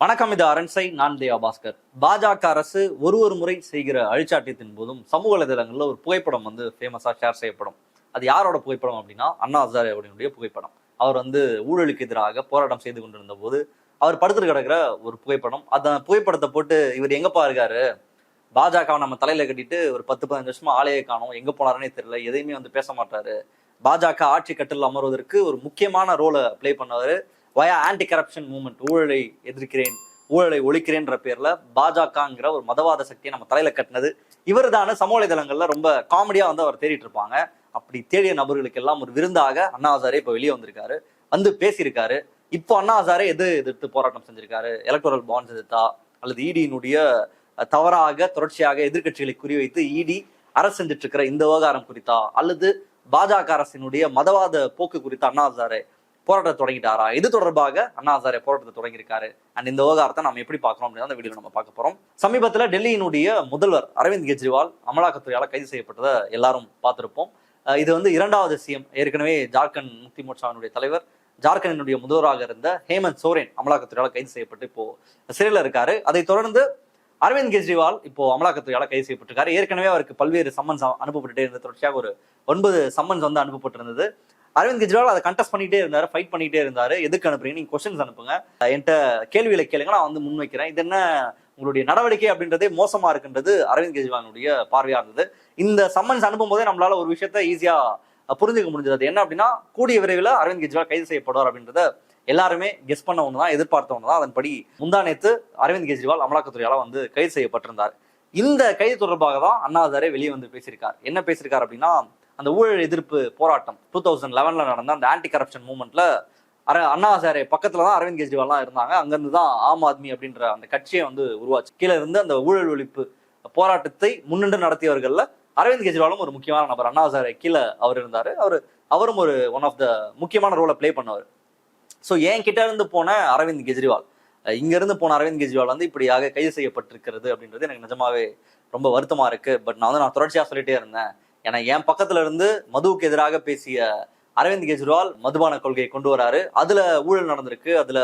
வணக்கம் இது அரண்சை நான் தேவா பாஸ்கர் பாஜக அரசு ஒரு ஒரு முறை செய்கிற அழிச்சாட்டியத்தின் போதும் சமூக வலைதளங்களில் ஒரு புகைப்படம் வந்து ஃபேமஸா ஷேர் செய்யப்படும். அது யாரோட புகைப்படம் அப்படின்னா அண்ணா ஹசாரே அவர்களுடைய புகைப்படம். அவர் வந்து ஊழலுக்கு எதிராக போராட்டம் செய்து கொண்டிருந்த போது அவர் படுத்துட்டு கிடக்கிற ஒரு புகைப்படம். அந்த புகைப்படத்தை போட்டு இவர் எங்கப்பா இருக்காரு? பாஜக நம்ம தலையில கட்டிட்டு ஒரு பத்து பதினஞ்சு வருஷமா ஆலையை காணோம். எங்க போனாருன்னே தெரியல. எதையுமே வந்து பேச மாட்டாரு. பாஜக ஆட்சி கட்டில் அமர்வதற்கு ஒரு முக்கியமான ரோலை ப்ளே பண்ணவர் வயா ஆன்டி கரப்ஷன் மூமெண்ட் ஊழலை எதிர்க்கிறேன் ஊழலை ஒழிக்கிறேன்ற பேர்ல பாஜகங்கிற ஒரு மதவாத சக்தியை நம்ம தலையில கட்டினது. இவர் தானே சமூக வலைதளங்கள்ல ரொம்ப காமெடியா வந்து அவர் தேடிட்டு இருப்பாங்க. அப்படி தேடிய நபர்களுக்கு எல்லாம் ஒரு விருந்தாக அண்ணா ஹசாரே இப்ப வெளியே வந்திருக்காரு. வந்து பேசியிருக்காரு. இப்போ அண்ணா ஹசாரே எது எதிர்த்து போராட்டம் செஞ்சிருக்காரு? எலக்டோரல் பாண்ட்ஸ் எதிர்த்தா? அல்லது இடியினுடைய தவறாக தொடர்ச்சியாக எதிர்க்கட்சிகளை குறிவைத்து இடி அரசு செஞ்சிட்டு இருக்கிற இந்த விவகாரம் குறித்தா? அல்லது பாஜக அரசினுடைய மதவாத போக்கு குறித்த அண்ணா ஹசாரே போராட்டத்தை தொடங்கிட்டாரா? இது தொடர்பாக அண்ணா ஹசாரே போராட்டத்தை தொடங்கியிருக்காரு. அண்ட் இந்த விவகாரத்தை நம்ம எப்படி பார்க்கறோம் அப்படின்னு அந்த வீடியோ நம்ம பார்க்க போறோம். சமீபத்துல டெல்லியினுடைய முதல்வர் அரவிந்த் கெஜ்ரிவால் அமலாக்கத்துறையால கைது செய்யப்பட்டதை எல்லாரும் பார்த்திருப்போம். இது வந்து இரண்டாவது சிஎம் ஏற்கனவே ஜார்க்கண்ட் முக்தி மோர்ச்சாவினுடைய தலைவர் ஜார்க்கண்டினுடைய முதல்வராக இருந்த ஹேமந்த் சோரேன் அமலாக்கத்துறையால கைது செய்யப்பட்டு இப்போ சிறையில் இருக்காரு. அதை தொடர்ந்து அரவிந்த் கெஜ்ரிவால் இப்போ அமலாக்கத்துறையால் கைது செய்யப்பட்டிருக்காரு. ஏற்கனவே அவருக்கு பல்வேறு சம்மன்ஸ் அனுப்பப்பட்டுட்டே இருந்த தொடர்ச்சியாக ஒரு ஒன்பது சம்மன்ஸ் வந்து அனுப்பப்பட்டிருந்தது. அரவிந்த் கெஜ்ரிவால் அதை கண்டெஸ்ட் பண்ணிட்டே இருந்தாரு ஃபைட் பண்ணிட்டே இருந்தாரு. எதுக்கு அனுப்புறீங்க? நீங்க கொஸ்டின்ஸ் அனுப்புங்க. என்கிட்ட கேள்விகளை கேளுங்க நான் வந்து முன்வைக்கிறேன் இது என்ன உங்களுடைய நடவடிக்கை அப்படின்றதே மோசமா இருக்குன்றது அரவிந்த் கெஜ்ரிவாலுடைய பார்வையா இருந்தது. இந்த சம்மன்ஸ் அனுப்பும் போதே நம்மளால ஒரு விஷயத்த ஈஸியா புரிஞ்சுக்க முடிஞ்சது. என்ன அப்படின்னா கூடிய விரைவில் அரவிந்த் கெஜ்ரிவால் கைது செய்யப்படுவார் அப்படின்றத எல்லாருமே கெஸ் பண்ண ஒன்று தான் எதிர்பார்த்த ஒன்று தான் அதன்படி முந்தா நேத்து அரவிந்த் கெஜ்ரிவால் அமலாக்கத்துறையால் வந்து கைது செய்யப்பட்டிருந்தார். இந்த கைது தொடர்பாக தான் அண்ணாதாரே வெளியே வந்து பேசியிருக்கார். என்ன பேசியிருக்கார் அப்படின்னா அந்த ஊழல் எதிர்ப்பு போராட்டம் டூ தௌசண்ட் லெவனில் நடந்த அந்த ஆன்டி கரப்ஷன் மூவ்மெண்ட்ல அர அண்ணா சாரே பக்கத்துல தான் அரவிந்த் கெஜ்ரிவால்லாம் இருந்தாங்க. அங்கிருந்து தான் ஆம் ஆத்மி அப்படின்ற அந்த கட்சியை வந்து உருவாச்சு. கீழே இருந்து அந்த ஊழல் ஒழிப்பு போராட்டத்தை முன்னின்று நடத்தியவர்களில் அரவிந்த் கெஜ்ரிவாலும் ஒரு முக்கியமான நபர். அண்ணா சாரை கீழே அவர் இருந்தார். அவர் அவரும் ஒரு ஒன் ஆஃப் த முக்கியமான ரோலை ப்ளே பண்ணவர். ஸோ என் கிட்ட இருந்து போன அரவிந்த் கெஜ்ரிவால்? இங்கேருந்து போன அரவிந்த் கெஜ்ரிவால் வந்து இப்படியாக கைது செய்யப்பட்டிருக்கிறது அப்படின்றது எனக்கு நிஜமாவே ரொம்ப வருத்தமாக இருக்குது பட் நான் வந்து நான் தொடர்ச்சியாக சொல்லிட்டே இருந்தேன். ஏன்னா என் பக்கத்துல இருந்து மதுவுக்கு எதிராக பேசிய அரவிந்த் கெஜ்ரிவால் மதுபான கொள்கையை கொண்டு வராரு. அதுல ஊழல் நடந்திருக்கு அதுல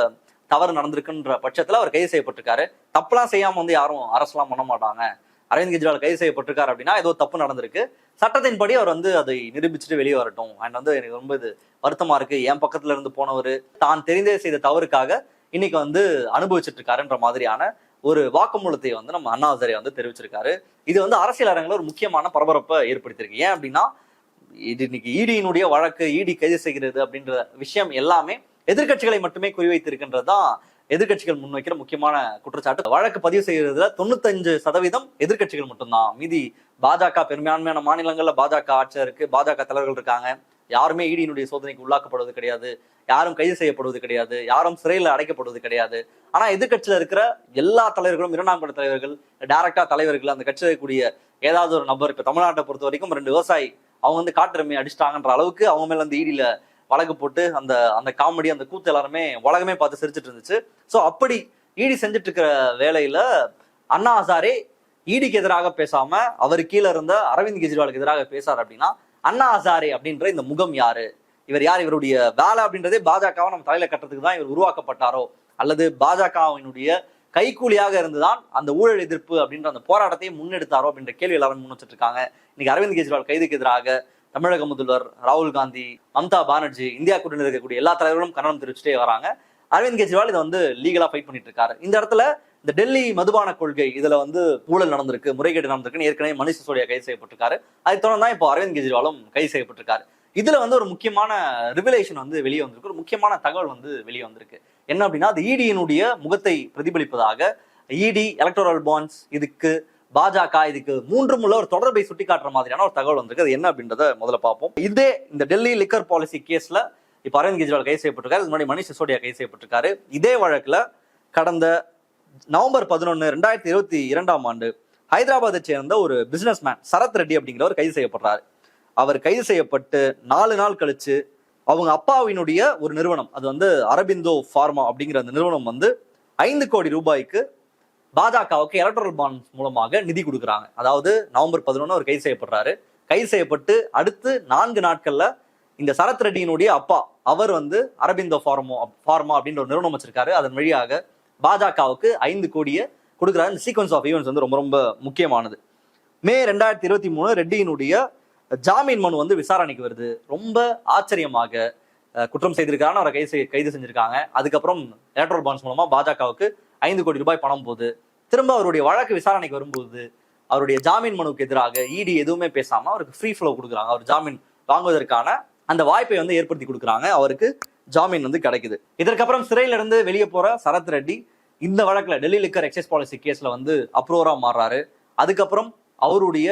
தவறு நடந்திருக்குன்ற பட்சத்துல அவர் கைது செய்யப்பட்டிருக்காரு. தப்புலாம் செய்யாம வந்து யாரும் அரசெல்லாம் பண்ண மாட்டாங்க. அரவிந்த் கெஜ்ரிவால் கைது செய்யப்பட்டிருக்காரு அப்படின்னா ஏதோ தப்பு நடந்திருக்கு. சட்டத்தின்படி அவர் வந்து அதை நிரூபிச்சுட்டு வெளியே வரட்டும். அண்ட் வந்து எனக்கு ரொம்ப இது வருத்தமா இருக்கு. என் பக்கத்துல இருந்து போனவர் தான் தெரிந்தே செய்த தவறுக்காக இன்னைக்கு வந்து அனுபவிச்சுட்டு இருக்காருன்ற மாதிரியான ஒரு வாக்குமூலத்தை வந்து நம்ம அண்ணா வந்து தெரிவிச்சிருக்காரு. இது வந்து அரசியல் அரங்கில் ஒரு முக்கியமான பரபரப்பை ஏற்படுத்தியிருக்கு. ஏன் அப்படின்னா இது இன்னைக்கு இடியினுடைய வழக்கு இடி கைது செய்கிறது அப்படின்ற விஷயம் எல்லாமே எதிர்க்கட்சிகளை மட்டுமே குறிவைத்திருக்கின்றது தான் எதிர்க்கட்சிகள் முன்வைக்கிற முக்கியமான குற்றச்சாட்டு. வழக்கு பதிவு செய்கிறதுல தொண்ணூத்தஞ்சு சதவீதம் எதிர்க்கட்சிகள் மட்டும்தான். மீதி பாஜக பெரும்பான்மையான மாநிலங்கள்ல பாஜக ஆட்சியருக்கு பாஜக தலைவர்கள் இருக்காங்க. யாருமே ஈடியினுடைய சோதனைக்கு உள்ளாக்கப்படுவது கிடையாது. யாரும் கைது செய்யப்படுவது கிடையாது யாரும் சிறையில் அடைக்கப்படுவது கிடையாது. ஆனா எதிர்கட்சியில இருக்கிற எல்லா தலைவர்களும் இரண்டாம் கட்ட தலைவர்கள் டைரக்டா தலைவர்கள் அந்த கட்சியில் இருக்கக்கூடிய ஏதாவது ஒரு நபர் இப்போ தமிழ்நாட்டை பொறுத்த வரைக்கும் ரெண்டு விவசாயி அவங்க வந்து காட்டுரிமை அடிச்சிட்டாங்கன்ற அளவுக்கு அவங்க மேல அந்த ஈடியில வழக்கு போட்டு அந்த அந்த காமெடி அந்த கூத்து எல்லாருமே உலகமே பார்த்து சிரிச்சிட்டு இருந்துச்சு. ஸோ அப்படி ஈடி செஞ்சுட்டு இருக்கிற வேலையில அண்ணா ஹசாரே ஈடிக்கு எதிராக பேசாம அவர் கீழே இருந்த அரவிந்த் கெஜ்ரிவாலுக்கு எதிராக பேசாரு அப்படின்னா அண்ணா ஹசாரே அப்படின்ற இந்த முகம் யாரு? இவர் யார்? இவருடைய வேலை அப்படின்றதே பாஜகவை நம்ம தலையில கட்டுறதுக்கு தான் இவர் உருவாக்கப்பட்டாரோ? அல்லது பாஜகவினுடைய கைக்கூலியாக இருந்துதான் அந்த ஊழல் எதிர்ப்பு அப்படின்ற அந்த போராட்டத்தை முன்னெடுத்தாரோ அப்படின்ற கேள்வி எல்லாரும் முன் வச்சுட்டு இருக்காங்க. இன்னைக்கு அரவிந்த் கெஜ்ரிவால் கைதுக்கு எதிராக தமிழக முதல்வர் ராகுல் காந்தி மம்தா பானர்ஜி இந்தியா கூட்டணி இருக்கக்கூடிய எல்லா தலைவர்களும் கண்டனம் தெரிவிச்சுட்டே வராங்க. அரவிந்த் கெஜ்ரிவால் இதை வந்து லீகலா ஃபைட் பண்ணிட்டு இருக்காரு. இந்த இடத்துல இந்த டெல்லி மதுபான கொள்கை இதுல வந்து ஊழல் நடந்திருக்கு முறைகேடு நடந்திருக்குன்னு ஏற்கனவே மணிஷ் சிசோடியா கைது செய்யப்பட்டிருக்காரு. அதை தொடர்ந்து தான் இப்போ அரவிந்த் கெஜ்ரிவாலும் கைது செய்யப்பட்டிருக்காரு. இதுல வந்து ஒரு முக்கியமான ரிவிலேஷன் வந்து வெளியே வந்திருக்கு. ஒரு முக்கியமான தகவல் வந்து வெளியே வந்திருக்கு. என்ன அப்படின்னா அது இடியினுடைய முகத்தை பிரதிபலிப்பதாக இடி எலக்டோரல் பாண்ட்ஸ் இதுக்கு பாஜக இதுக்கு மூன்றும் முள்ள ஒரு தொடர்பை சுட்டி காட்டுற மாதிரியான ஒரு தகவல் வந்திருக்கு. அது என்ன அப்படின்றத முதல்ல பார்ப்போம். இதே இந்த டெல்லி லிக்கர் பாலிசி கேஸ்ல இப்ப அரவிந்த் கெஜ்ரிவால் கைது செய்யப்பட்டிருக்காரு. இதுக்கு முன்னாடி மணிஷ் சிசோடியா கைது செய்யப்பட்டிருக்காரு. இதே வழக்குல கடந்த நவம்பர் பதினொன்று ரெண்டாயிரத்தி இருபத்தி இரண்டாம் ஆண்டு ஹைதராபாத்தை சேர்ந்த ஒரு பிசினஸ் மேன் சரத் ரெட்டி அப்படிங்கிறவர் கைது செய்யப்படுறாரு. அவர் கைது செய்யப்பட்டு நாலு நாள் கழிச்சு அவங்க அப்பாவினுடைய ஒரு நிறுவனம் அது வந்து அரபிந்தோ ஃபார்மா அப்படிங்கிற அந்த நிறுவனம் வந்து ஐந்து கோடி ரூபாய்க்கு பாஜகவுக்கு எலக்ட்ரல் பாண்ட் மூலமாக நிதி கொடுக்குறாங்க. அதாவது நவம்பர் பதினொன்று அவர் கைது செய்யப்படுறாரு. கைது செய்யப்பட்டு அடுத்து நான்கு நாட்கள்ல இந்த சரத் ரெட்டியினுடைய அப்பா அவர் வந்து அரபிந்தோ ஃபார்மோ ஃபார்மா அப்படின்ற ஒரு நிறுவனம் வச்சிருக்காரு. அதன் வழியாக பாஜகவுக்கு ஐந்து கோடியை கொடுக்குறாரு. இந்த சீக்வன்ஸ் ஆஃப் ஈவெண்ட்ஸ் வந்து ரொம்ப ரொம்ப முக்கியமானது. மே ரெண்டாயிரத்தி இருபத்தி மூணு ரெட்டியினுடைய ஜாமீன் மனு வந்து விசாரணைக்கு வருது. ரொம்ப ஆச்சரியமாக குற்றம் செய்திருக்காங்க அவரை கைது செய்- கைது செஞ்சிருக்காங்க. அதுக்கப்புறம் எலக்ட்ரல் பாண்ட்ஸ் மூலமா பாஜகவுக்கு ஐந்து கோடி ரூபாய் பணம் போகுது. திரும்ப அவருடைய வழக்கு விசாரணைக்கு வரும்போது அவருடைய ஜாமீன் மனுவுக்கு எதிராக இடி எதுவுமே பேசாம அவருக்கு ஃப்ரீ ஃப்ளோ கொடுக்குறாங்க. அவர் ஜாமீன் வாங்குவதற்கான அந்த வாய்ப்பை வந்து ஏற்படுத்தி கொடுக்குறாங்க. அவருக்கு ஜாமீன் வந்து கிடைக்குது. இதற்கப்புறம் சிறையில இருந்து வெளியே போற சரத் ரெட்டி இந்த வழக்குல டெல்லி லிக்கர் எக்ஸைஸ் பாலிசி கேஸ்ல வந்து அப்ரூவரா மாறுறாரு. அதுக்கப்புறம் அவருடைய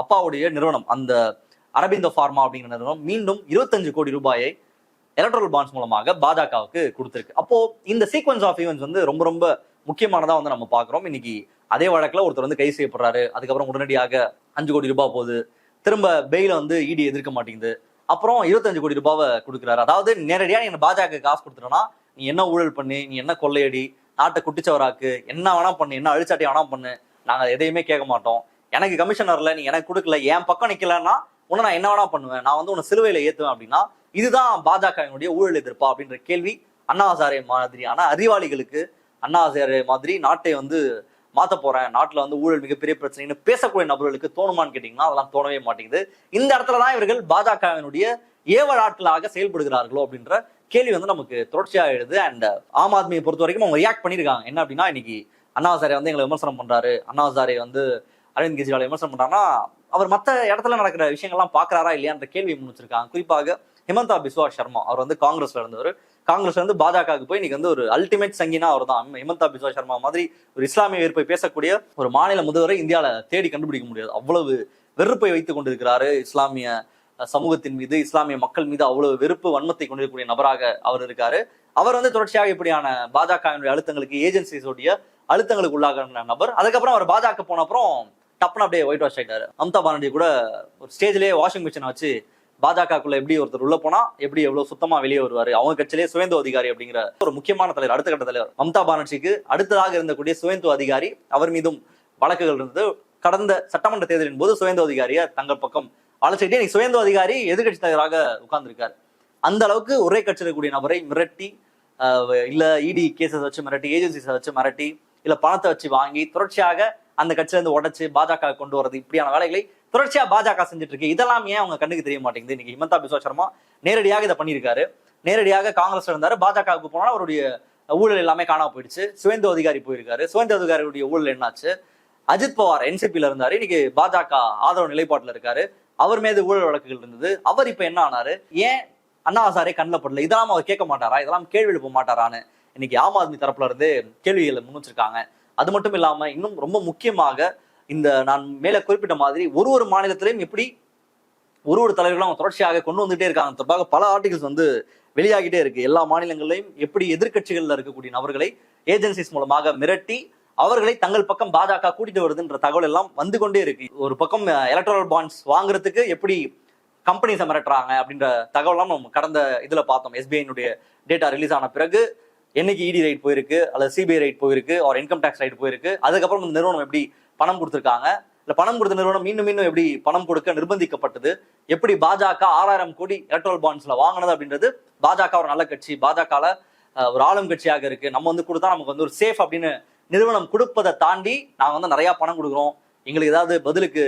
அப்பாவுடைய நிறுவனம் அந்த அரபிந்தோ ஃபார்மா அப்படிங்கிற நிறுவனம் மீண்டும் இருபத்தஞ்சு கோடி ரூபாயை எலக்ட்ரல் பாண்ட்ஸ் மூலமாக பாஜகவுக்கு கொடுத்துருக்கு. அப்போ இந்த சீக்வன்ஸ் ஆஃப் ஈவெண்ட்ஸ் வந்து ரொம்ப ரொம்ப முக்கியமானதா வந்து நம்ம பாக்குறோம் இன்னைக்கு அதே வழக்குல ஒருத்தர் வந்து கைது செய்யப்படுறாரு. அதுக்கப்புறம் உடனடியாக அஞ்சு கோடி ரூபாய் போகுது. திரும்ப பெயில வந்து இடி எதிர்க்க மாட்டேங்குது. அப்புறம் இருபத்தஞ்சு கோடி ரூபாவை கொடுக்குறாரு. அதாவது நேரடியாக நீங்கள் பாஜக காசு கொடுத்துட்டனா நீ என்ன ஊழல் பண்ணி நீ என்ன கொள்ளையடி நாட்டை குட்டிச்சவராக்கு என்ன வேணா பண்ணு என்ன அழிச்சாட்டி வேணா பண்ணு நாங்க எதையுமே கேட்க மாட்டோம். எனக்கு கமிஷன் வரல நீ எனக்கு கொடுக்கல என் பக்கம் நிக்கலன்னா உன்னை நான் என்ன வேணா பண்ணுவேன். நான் வந்து உன்னை சிலுவையில ஏத்துவேன் அப்படின்னா இதுதான் பாஜகவினுடைய ஊழல் எதிர்ப்பா அப்படின்ற கேள்வி அண்ணா ஹசாரே மாதிரியான அறிவாளிகளுக்கு அண்ணா ஹசாரே மாதிரி நாட்டை வந்து மாத்த போறேன். நாட்டுல வந்து ஊழல் மிகப்பெரிய பிரச்சனைன்னு பேசக்கூடிய நபர்களுக்கு தோணுமான்னு கேட்டீங்கன்னா அதெல்லாம் தோணவே மாட்டேங்குது. இந்த இடத்துல தான் இவர்கள் பாஜகவினுடைய ஏவலாட்களாக செயல்படுகிறார்களோ அப்படின்ற கேள்வி வந்து நமக்கு தொடர்ச்சியாக எழுது அண்ட் ஆம் ஆத்மியை பொறுத்த வரைக்கும் அவங்க ரியாக்ட் பண்ணியிருக்காங்க. என்ன அப்படின்னா இன்னைக்கு அண்ணாசாரே வந்து எங்களை விமர்சனம் பண்றாரு. அண்ணாசாரே வந்து அரவிந்த் கெஜ்ரிவால் விமர்சனம் பண்றாருன்னா அவர் மத்த இடத்துல நடக்கிற விஷயங்கள்லாம் பாக்குறாரா இல்லையான்ற கேள்வி முன் வச்சிருக்காங்க. குறிப்பாக ஹிமந்தா பிஸ்வா சர்மா அவர் வந்து காங்கிரஸ்ல இருந்தவர். காங்கிரஸ்ல இருந்து பாஜகவுக்கு போய் இன்னைக்கு வந்து ஒரு அல்டிமேட் சங்கினா அவர் தான் ஹிமந்தா பிஸ்வா சர்மா மாதிரி ஒரு இஸ்லாமிய வெறுப்பை பேசக்கூடிய ஒரு மாநில முதல்வரை இந்தியால தேடி கண்டுபிடிக்க முடியாது. அவ்வளவு வெறுப்பை வைத்துக் கொண்டிருக்கிறாரு இஸ்லாமிய சமூகத்தின் மீது இஸ்லாமிய மக்கள் மீது அவ்வளவு வெறுப்பு வன்மத்தை கொண்டிருக்கக்கூடிய நபராக அவர் இருக்காரு. அவர் வந்து தொடர்ச்சியாக இப்படியான பாஜகவினுடைய அழுத்தங்களுக்கு ஏஜென்சிஸோடைய அழுத்தங்களுக்கு உள்ளாகிற நபர். அதுக்கப்புறம் அவர் பாஜக போன அப்புறம் டப்புன்னு அப்படியே ஒயிட் வாஷ் ஆகிட்டாரு மம்தா பானர்ஜி கூட ஒரு ஸ்டேஜ்லேயே வாஷிங் மிஷினை வச்சு பாஜகக்குள்ள எப்படி ஒருத்தர் உள்ள போனா எப்படி எவ்வளவு சுத்தமா வெளியே வருவாரு? அவங்க கட்சியிலே சுவேந்து அதிகாரி அப்படிங்கிற ஒரு முக்கியமான தலைவர் அடுத்த கட்ட தலைவர். மம்தா பானர்ஜிக்கு அடுத்ததாக இருந்தக்கூடிய சுவேந்து அதிகாரி அவர் மீதும் வழக்குகள் இருந்தது. கடந்த சட்டமன்ற தேர்தலின் போது சுவேந்து அதிகாரியை தங்கள் பக்கம் அழைச்சிட்டு நீ சுவேந்து அதிகாரி எதிர்கட்சி தலைவராக உட்கார்ந்துருக்காரு. அந்த அளவுக்கு ஒரே கட்சியில் இருக்கக்கூடிய நபரை மிரட்டி இல்ல இடி கேசஸ் வச்சு மிரட்டி ஏஜென்சிஸை வச்சு மிரட்டி இல்ல பணத்தை வச்சு வாங்கி தொடர்ச்சியாக அந்த கட்சியில உடச்சு பாஜக கொண்டு வரது இப்படியான வேலைகளை தொடர்ச்சியா பாஜக செஞ்சுட்டு இருக்கு. இதெல்லாம் ஏன் அவங்க கண்ணுக்கு தெரிய மாட்டேங்குது? இன்னைக்கு ஹிமந்தா பிஸ்வா சர்மா நேரடியாக இதை பண்ணியிருக்காரு. நேரடியாக காங்கிரஸ்ல இருந்தாரு. பாஜகவுக்கு போனால் அவருடைய ஊழல் எல்லாமே காணாம போயிடுச்சு. சுவேந்து அதிகாரி போயிருக்காரு. சுவேந்து அதிகாரியுடைய ஊழல் என்னாச்சு? அஜித் பவார் என்சிபியில் இருந்தாரு. இன்னைக்கு பாஜக ஆதரவு நிலைப்பாட்டில் இருக்காரு. அவர் மீது ஊழல் வழக்குகள் இருந்தது. அவர் இப்போ என்ன ஆனாரு? ஏன் அண்ணா ஹசாரே கண்ணில் படல? இதெல்லாம் அவர் கேட்க மாட்டாரா? இதெல்லாம் கேள்வி எழுப்ப மாட்டாரான்னு இன்னைக்கு ஆம் ஆத்மி தரப்புல இருந்து கேள்விகளை முன் வச்சிருக்காங்க. அது மட்டும் இல்லாமல் இன்னும் ரொம்ப முக்கியமாக இந்த நான் மேலே குறிப்பிட்ட மாதிரி ஒரு ஒரு மாநிலத்திலையும் எப்படி ஒரு ஒரு தலைவர்களும் அவங்க தொடர்ச்சியாக கொண்டு வந்துட்டே இருக்காங்க. தொடர்பாக பல ஆர்டிகல்ஸ் வந்து வெளியாகிட்டே இருக்கு. எல்லா மாநிலங்களிலும் எப்படி எதிர்கட்சிகளில் இருக்கக்கூடிய நபர்களை ஏஜென்சிஸ் மூலமாக மிரட்டி அவர்களை தங்கள் பக்கம் பாஜக கூட்டிட்டு வருதுன்ற தகவல் எல்லாம் வந்து கொண்டே இருக்கு. ஒரு பக்கம் எலக்ட்ரல் பாண்ட்ஸ் வாங்குறதுக்கு எப்படி கம்பெனிஸை மிரட்டுறாங்க அப்படின்ற தகவலாம் நம்ம கடந்த இதுல பார்த்தோம். எஸ்பிஐனுடைய டேட்டா ரிலீஸ் ஆன பிறகு என்னைக்கு இடி ரைட் போயிருக்கு அல்லது சிபிஐ ரைட் போயிருக்கு ஒரு இன்கம் டேக்ஸ் ரைட் போயிருக்கு அதுக்கப்புறம் இந்த நிறுவனம் எப்படி பணம் கொடுத்துருக்காங்க? இல்ல பணம் கொடுத்த நிறுவனம் மீண்டும் மீண்டும் எப்படி பணம் கொடுக்க நிர்பந்திக்கப்பட்டது? எப்படி பாஜக ஆறாயிரம் கோடி எலக்ட்ரல் பாண்ட்ஸ்ல வாங்கினது அப்படின்றது பாஜக ஒரு நல்ல கட்சி. பாஜகல ஒரு ஆளும் கட்சியாக இருக்கு. நம்ம வந்து கொடுத்தா நமக்கு வந்து ஒரு சேஃப் அப்படின்னு நிறுவனம் கொடுப்பதை தாண்டி நாங்கள் வந்து நிறைய பணம் கொடுக்குறோம். எங்களுக்கு ஏதாவது பதிலுக்கு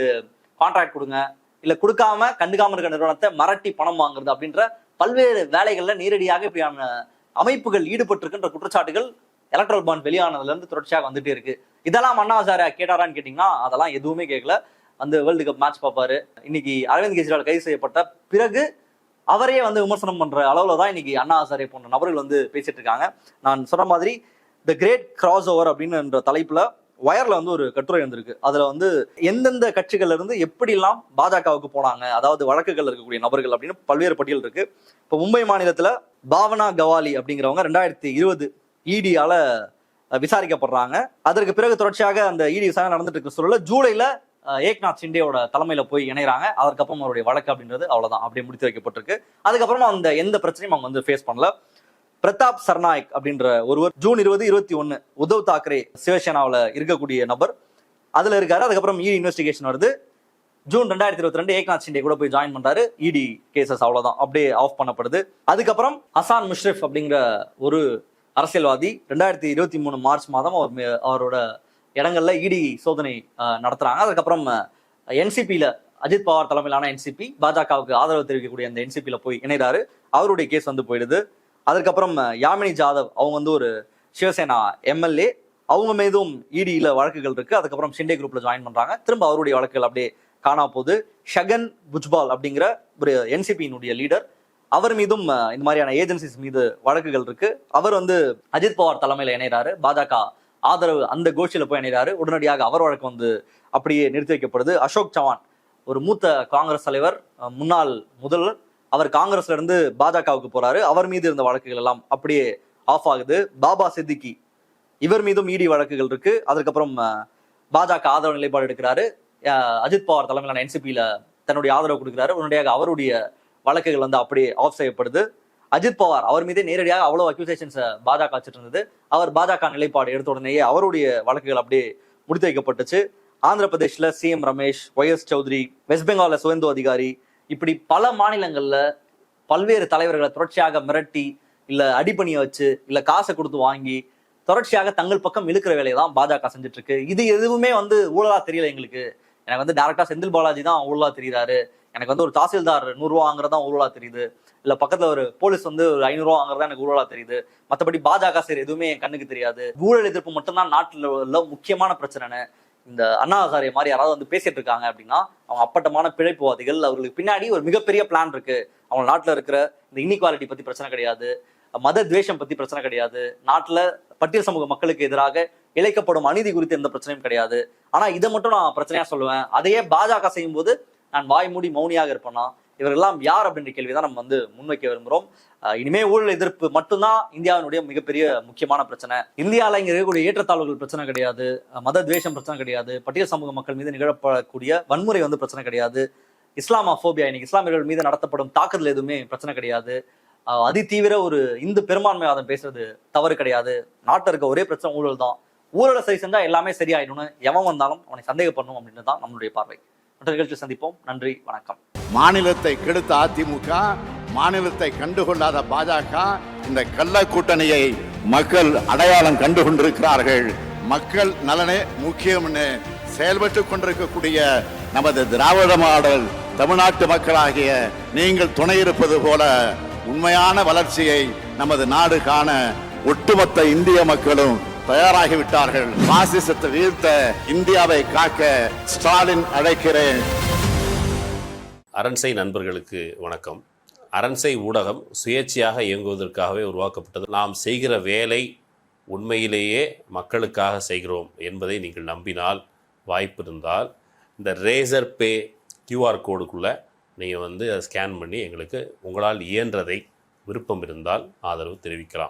கான்ட்ராக்ட் கொடுங்க. இல்ல கொடுக்காம கண்டுக்காம இருக்க நிறுவனத்தை மரட்டி பணம் வாங்குறது அப்படின்ற பல்வேறு வேலைகள்ல நேரடியாக இப்படியான அமைப்புகள் ஈடுபட்டிருக்கின்ற குற்றச்சாட்டுகள் எலக்ட்ரல் பாண்ட் வெளியானதுல இருந்து தொடர்ச்சியாக வந்துட்டே இருக்கு. இதெல்லாம் அண்ணா சாரா கேட்டாரான்னு கேட்டிங்கன்னா அதெல்லாம் எதுவுமே கேட்கல. அந்த வேர்ல்டு கப் மேட்ச் பார்ப்பாரு. இன்னைக்கு அரவிந்த் கெஜ்ரிவால் கைது செய்யப்பட்ட பிறகு அவரே வந்து விமர்சனம் பண்ற அளவுல தான் இன்னைக்கு அண்ணா ஆசாரே போன்ற நபர்கள் வந்து பேசிட்டு இருக்காங்க. நான் சொன்ன மாதிரி த கிரேட் கிராஸ் ஓவர் அப்படின்னு தலைப்புல வயர்ல வந்து ஒரு கட்டுரை இருந்திருக்கு அதுல வந்து எந்தெந்த கட்சிகள்ல இருந்து எப்படிலாம் பாஜகவுக்கு போனாங்க அதாவது வழக்குகள் இருக்கக்கூடிய நபர்கள் அப்படின்னு பல்வேறு பட்டியல் இருக்கு. இப்போ மும்பை மாநிலத்துல பாவனா கவாலி அப்படிங்கிறவங்க ரெண்டாயிரத்தி இருபது இடியால விசாரிக்கப்படுறாங்க. அதற்கு பிறகு தொடர்ச்சியாக அந்த இடி விசாரணை நடந்துட்டு இருக்க சூழல ஜூலைல ஏக்நாத் ஷிண்டேவோட தலைமையில போய் இணையறாங்க. அதற்கப்புறம் அவருடைய வழக்கு அப்படின்றது அவ்வளவுதான் அப்படியே முடித்து வைக்கப்பட்டிருக்கு. அதுக்கப்புறமா அந்த எந்த பிரச்சனையும் அவங்க வந்து ஃபேஸ் பண்ணல. பிரதாப் சர்நாயக் அப்படின்ற ஒருவர் ஜூன் இருபது இருபத்தி ஒன்னு உத்தவ் தாக்கரே சிவசேனாவில் இருக்கக்கூடிய நபர். அதுல இருக்காரு. அதுக்கப்புறம் இடி இன்வெஸ்டிகேஷன் வருது. ஜூன் ரெண்டாயிரத்தி இருபத்தி ரெண்டு ஏக்நாத் சிண்டே கூட போய் ஜாயின் பண்றாரு. இடி கேசஸ் அவ்வளவுதான். அப்படியே ஆஃப் பண்ணப்படுது. அதுக்கப்புறம் அசான் முஷ்ரிஃப் அப்படிங்கிற ஒரு அரசியல்வாதி ரெண்டாயிரத்தி இருபத்தி மூணு மார்ச் மாதம் அவர் அவரோட இடங்கள்ல இடி சோதனை நடத்துறாங்க. அதுக்கப்புறம் என்சிபியில அஜித் பவார் தலைமையிலான என்சிபி பாஜகவுக்கு ஆதரவு தெரிவிக்கக்கூடிய அந்த என்சிபியில போய் இணைறாரு. அவருடைய கேஸ் வந்து போயிடுது. அதுக்கப்புறம் யாமினி ஜாதவ் அவங்க வந்து ஒரு சிவசேனா எம்எல்ஏ அவங்க மீதும் இடியில் வழக்குகள் இருக்குது அதுக்கப்புறம் ஷிண்டே குரூப்பில் ஜாயின் பண்ணுறாங்க திரும்ப அவருடைய வழக்குகள் அப்படியே காணா போது ஷகன் புஜ்பால் அப்படிங்கிற ஒரு என்சிபியினுடைய லீடர் அவர் மீதும் இந்த மாதிரியான ஏஜென்சிஸ் மீது வழக்குகள் இருக்கு. அவர் வந்து அஜித் பவார் தலைமையில் இணைகிறாரு பாஜக ஆதரவு அந்த கோஷ்டியில் போய் இணைகிறாரு உடனடியாக அவர் வழக்கு வந்து அப்படியே நிறுத்தி வைக்கப்படுது. அசோக் சவான் ஒரு மூத்த காங்கிரஸ் தலைவர் முன்னாள் முதல்வர். அவர் காங்கிரஸ்ல இருந்து பாஜகவுக்கு போறாரு. அவர் மீது இருந்த வழக்குகள் எல்லாம் அப்படியே ஆஃப் ஆகுது. பாபா சித்திகி இவர் மீதும் இடி வழக்குகள் இருக்கு. அதுக்கப்புறம் பாஜக ஆதரவு நிலைப்பாடு எடுக்கிறாரு. அஜித் பவார் தலைமையிலான என்சிபியில தன்னுடைய ஆதரவு கொடுக்கிறாரு. உடனடியாக அவருடைய வழக்குகள் வந்து அப்படியே ஆஃப் செய்யப்படுது. அஜித் பவார் அவர் மீதே நேரடியாக அவ்வளவு அக்யூசேஷன்ஸை பாஜக வச்சுட்டு இருந்தது அவர் பாஜக நிலைப்பாடு எடுத்த உடனேயே அவருடைய வழக்குகள் அப்படியே முடித்து வைக்கப்பட்டுச்சு. Andhra பிரதேஷ்ல CM Ramesh Y S Chowdary west பெங்காலில் சுவேந்து அதிகாரி இப்படி பல மாநிலங்கள்ல பல்வேறு தலைவர்களை தொடர்ச்சியாக மிரட்டி இல்ல அடிப்பணிய வச்சு இல்ல காசை கொடுத்து வாங்கி தொடர்ச்சியாக தங்கள் பக்கம் இழுக்கிற வேலையை தான் பாஜக செஞ்சுட்டு இருக்கு இது எதுவுமே வந்து ஊழலா தெரியல எங்களுக்கு. எனக்கு வந்து டேரக்டா செந்தில் பாலாஜி தான் ஊழலா தெரியுறாரு. எனக்கு வந்து ஒரு தாசில்தார் நூறுரூவா வாங்குறதா ஊழலா தெரியுது. இல்ல பக்கத்துல ஒரு போலீஸ் வந்து ஒரு ஐநூறுரூவா வாங்குறதா எனக்கு ஊழலா தெரியுது. மத்தபடி பாஜக சரி எதுவுமே என் கண்ணுக்கு தெரியாது. ஊழல் எதிர்ப்பு மட்டும்தான் நாட்டுல உள்ள முக்கியமான பிரச்சனைன்னு. இந்த அண்ணா ஹசாரே மாதிரி யாராவது வந்து பேசிட்டு இருக்காங்க அப்படின்னா அவங்க அப்பட்டமான பிழைப்புவாதிகள் அவர்களுக்கு பின்னாடி ஒரு மிகப்பெரிய பிளான் இருக்கு. அவங்க நாட்டுல இருக்கிற இந்த இன்இக்வாலிட்டி பத்தி பிரச்சனை கிடையாது மத துவேஷம் பத்தி பிரச்சனை கிடையாது நாட்டுல பட்டியல் சமூக மக்களுக்கு எதிராக இழைக்கப்படும் அநீதி குறித்து எந்த பிரச்சனையும் கிடையாது. ஆனா இதை மட்டும் நான் பிரச்சனையா சொல்லுவேன். அதையே பாஜக செய்யும் போது நான் வாய் மூடி மௌனியாக இருப்பேன்னா இவரெல்லாம் யார் அப்படின்ற கேள்விதான் நம்ம வந்து முன்வைக்க விரும்புகிறோம் இனிமே ஊழல் எதிர்ப்பு மட்டும்தான் இந்தியாவினுடைய மிகப்பெரிய முக்கியமான பிரச்சனை. இந்தியாவில் இங்க இருக்கக்கூடிய ஏற்றத்தாழ்வுகள் பிரச்சனை கிடையாது. மத துவேஷம் பிரச்சனை கிடையாது. பட்டியல் சமூக மக்கள் மீது நிகழப்படக்கூடிய வன்முறை வந்து பிரச்சனை கிடையாது. இஸ்லாமாஃபோபியா இன்னைக்கு இஸ்லாமியர்கள் மீது நடத்தப்படும் தாக்குதல் எதுவுமே பிரச்சனை கிடையாது. அதி அதிதீவிர ஒரு இந்து பெரும்பான்மைவாதம் பேசுறது தவறு கிடையாது. நாட்டில் இருக்க ஒரே பிரச்சனை ஊழல் தான் ஊழலை சரி செஞ்சால் எல்லாமே சரியாயிடும்னு எவன் வந்தாலும் அவனை சந்தேகப்படணும் அப்படின்னு தான் நம்மளுடைய பார்வை. மற்ற நிகழ்ச்சியில் சந்திப்போம். நன்றி வணக்கம். மாநிலத்தை கெடுத்த அதிமுக மாநிலத்தை கண்டுகொள்ளாத பாஜக இந்த கள்ள கூட்டணியை மக்கள் அடையாளம் கண்டு கொண்டிருக்கிறார்கள் மக்கள் நலனே முக்கியம்னு செயல்பட்டு கொண்டிருக்கக்கூடிய நமது திராவிட மாடல் தமிழ்நாட்டு மக்களாகிய நீங்கள் துணை இருப்பது போல உண்மையான வளர்ச்சியை நமது நாடு காண ஒட்டுமொத்த இந்திய மக்களும் தயாராகிவிட்டார்கள். பாசிசத்தை வீழ்த்த இந்தியாவை காக்க ஸ்டாலின் அழைக்கிறேன். அரண்சை நண்பர்களுக்கு வணக்கம். அரண்சை ஊடகம் சுயேட்சையாக இயங்குவதற்காகவே உருவாக்கப்பட்டது. நாம் செய்கிற வேலை உண்மையிலேயே மக்களுக்காக செய்கிறோம் என்பதை நீங்கள் நம்பினால் வாய்ப்பு இருந்தால் இந்த ரேசர் பே கியூஆர் கோடுக்குள்ளே நீங்கள் வந்து அதை ஸ்கேன் பண்ணி எங்களுக்கு உங்களால் இயன்றதை விருப்பம் இருந்தால் ஆதரவு தெரிவிக்கலாம்.